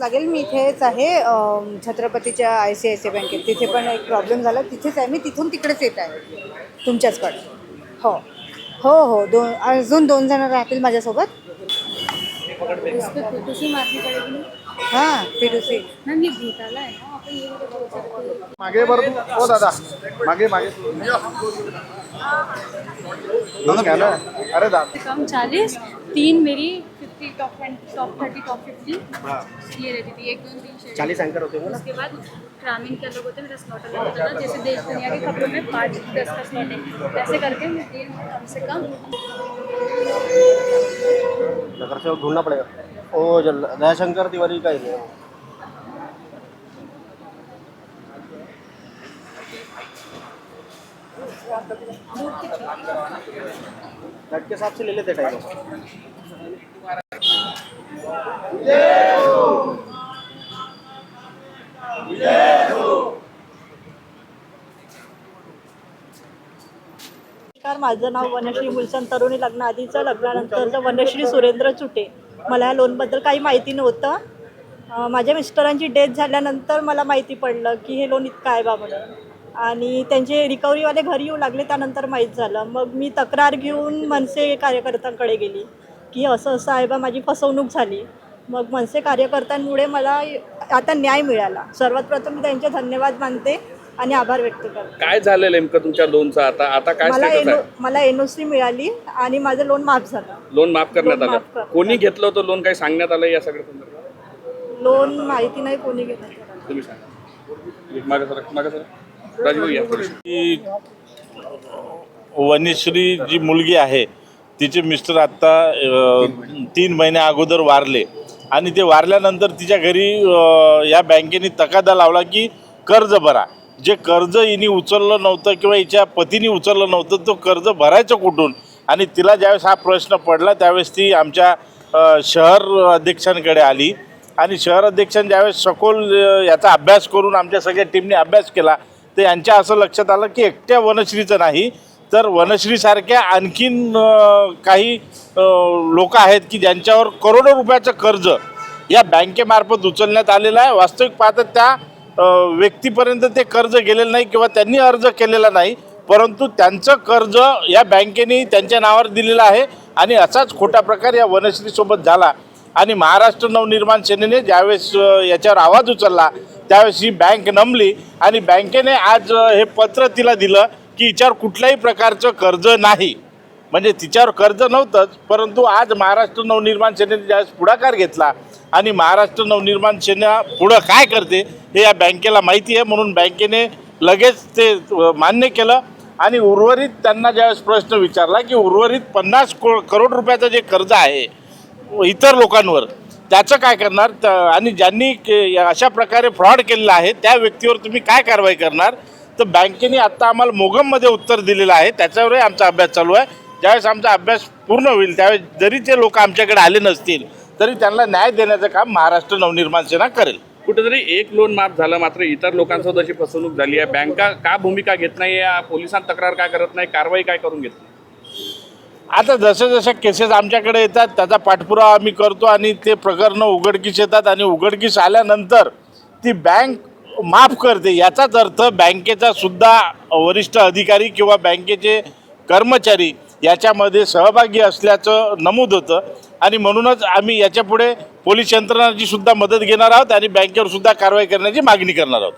लागेल. मी इथेच आहे छत्रपतीच्या आय सी आय सी बँकेत. तिथे पण एक प्रॉब्लेम झाला. तिथेच आहे. मी तिथून तिकडेच येत आहे. तुमच्याचकडे. हो. हो हो. दोन अजून दोन जण राहतील माझ्यासोबत. हां पी टू सी है मागे बरं हो दादा. मागे मागे. अरे दादा. कम चालीस. तीन मेरी fifty top top thirty top fifty ये रहती थी एक दो तीन चालीस एंकर होते ना? उसके बाद ग्रामीण के अलग होते हैं मेरा होता था जैसे देश दुनिया के खबरों में पाँच दस का स्लॉट है। ऐसे करके मैं दिन में कम से कम नगर से ढूंढना पड़ेगा। ओ जल दयाशंकर तिवारी का ही है। के हिसाब से ले लेते टाइम। माझं नाव वनश्री मुलचंद तरुणी लग्न आधीचं लग्नानंतरचं वनश्री सुरेंद्र चुटे. मला या लोनबद्दल काही माहिती नव्हतं. माझ्या मिस्टरांची डेथ झाल्यानंतर मला माहिती पडलं की हे लोन इतकं आहे बा म्हणून. आणि त्यांचे रिकव्हरीवाले घरी येऊ लागले त्यानंतर माहीत झालं. मग मी तक्रार घेऊन मनसे कार्यकर्त्यांकडे गेली की असं असं आहे बा माझी फसवणूक झाली. मग मनसे कार्यकर्त्यांमुळे मला आता न्याय मिळाला. सर्वात प्रथम मी त्यांचे धन्यवाद मानते आणि आभार व्यक्त करते. काय झालं नेमकं तुमच्या लोनचं? आता आता काय मला स्टेटस एनो आहे? मला एनओसी मिळाली आणि माझं लोन माफ झालं. लोन माफ करण्यात लोन आलं कोणी घेतलं होतं लोन? काही सांगण्यात आलं या सगळ्या संदर्भात? लोन माहिती नाही कोणी घेतलं. तुम्ही सांगा. मागे सर मागे सर राजू या. थोडीशी. की वनिश्री जी मुलगी आहे तिचे मिस्टर आत्ता अ, तीन महिन्या अगोदर वारले. आणि ते वारल्यानंतर तिच्या घरी या बँकेने तकादा लावला की कर्ज भरा. जे कर्ज हिने उचललं नव्हतं किंवा हिच्या पतीने उचललं नव्हतं तो कर्ज भरायचं कुठून? आणि तिला ज्यावेळेस हा प्रश्न पडला त्यावेळेस ती आमच्या शहर अध्यक्षांकडे आली. आणि शहर अध्यक्षांनी ज्यावेळेस सखोल याचा अभ्यास करून आमच्या सगळ्या टीमने अभ्यास केला तर यांच्या असं लक्षात आलं की एकट्या वनश्रीचं नाही तर वनश्रीसारख्या आणखीन काही लोक आहेत की ज्यांच्यावर करोडो रुपयाचं कर्ज या बँकेमार्फत उचलण्यात आलेला आहे. वास्तविक पाहता त्या व्यक्तीपर्यंत ते कर्ज गेलेलं नाही किंवा त्यांनी अर्ज केलेला नाही परंतु त्यांचं कर्ज या बँकेने त्यांच्या नावावर दिलेलं आहे आणि असाच खोटा प्रकार या वनश्रीसोबत झाला. आणि महाराष्ट्र नवनिर्माण सेनेने ज्यावेळेस याच्यावर आवाज उचलला त्यावेळेस ही बँक नमली आणि बँकेने आज हे पत्र तिला दिलं की हिच्यावर कुठल्याही प्रकारचं कर्ज नाही. म्हणजे तिच्यावर कर्ज नव्हतंच परंतु आज महाराष्ट्र नवनिर्माण सेनेने ज्यावेळेस पुढाकार घेतला आणि महाराष्ट्र नवनिर्माण सेना पुढं काय करते हे या बँकेला माहिती आहे म्हणून बँकेने लगेच ते मान्य केलं आणि उर्वरित त्यांना ज्यावेळेस प्रश्न विचारला की उर्वरित पन्नास को करोड रुपयाचं जे कर्ज आहे इतर लोकांवर त्याचं काय करणार? त- आणि ज्यांनी के- या- अशा प्रकारे फ्रॉड केलेला आहे त्या व्यक्तीवर तुम्ही काय कारवाई करणार? तर बँकेने आत्ता आम्हाला मोगममध्ये उत्तर दिलेलं आहे त्याच्यावरही आमचा अभ्यास चालू आहे. ज्यावेळेस आमचा अभ्यास पूर्ण होईल त्यावेळेस जरी ते लोक आमच्याकडे आले नसतील तरी त्यांना न्याय देण्याचं काम महाराष्ट्र नवनिर्माण सेना करेल. कुठेतरी एक लोन माफ झालं मात्र इतर लोकांसोबत अशी फसवणूक झाली आहे. बँका का भूमिका घेत नाही या पोलिसांत तक्रार काय करत नाही? कारवाई काय करून घेत नाही? आता जसं जसं केसेस आमच्याकडे येतात त्याचा पाठपुरावा आम्ही करतो आणि ते प्रकरणं उघडकीस येतात आणि उघडकीस आल्यानंतर ती बँक माफ करते. याचाच अर्थ बँकेचा सुद्धा वरिष्ठ अधिकारी किंवा बँकेचे कर्मचारी याच्यामध्ये सहभागी असल्याचं नमूद होतं. आणि म्हणूनच आम्ही याच्यापुढे पोलीस यंत्रणाची सुद्धा मदत घेणार आहोत आणि बँकेवर सुद्धा कारवाई करण्याची मागणी करणार आहोत.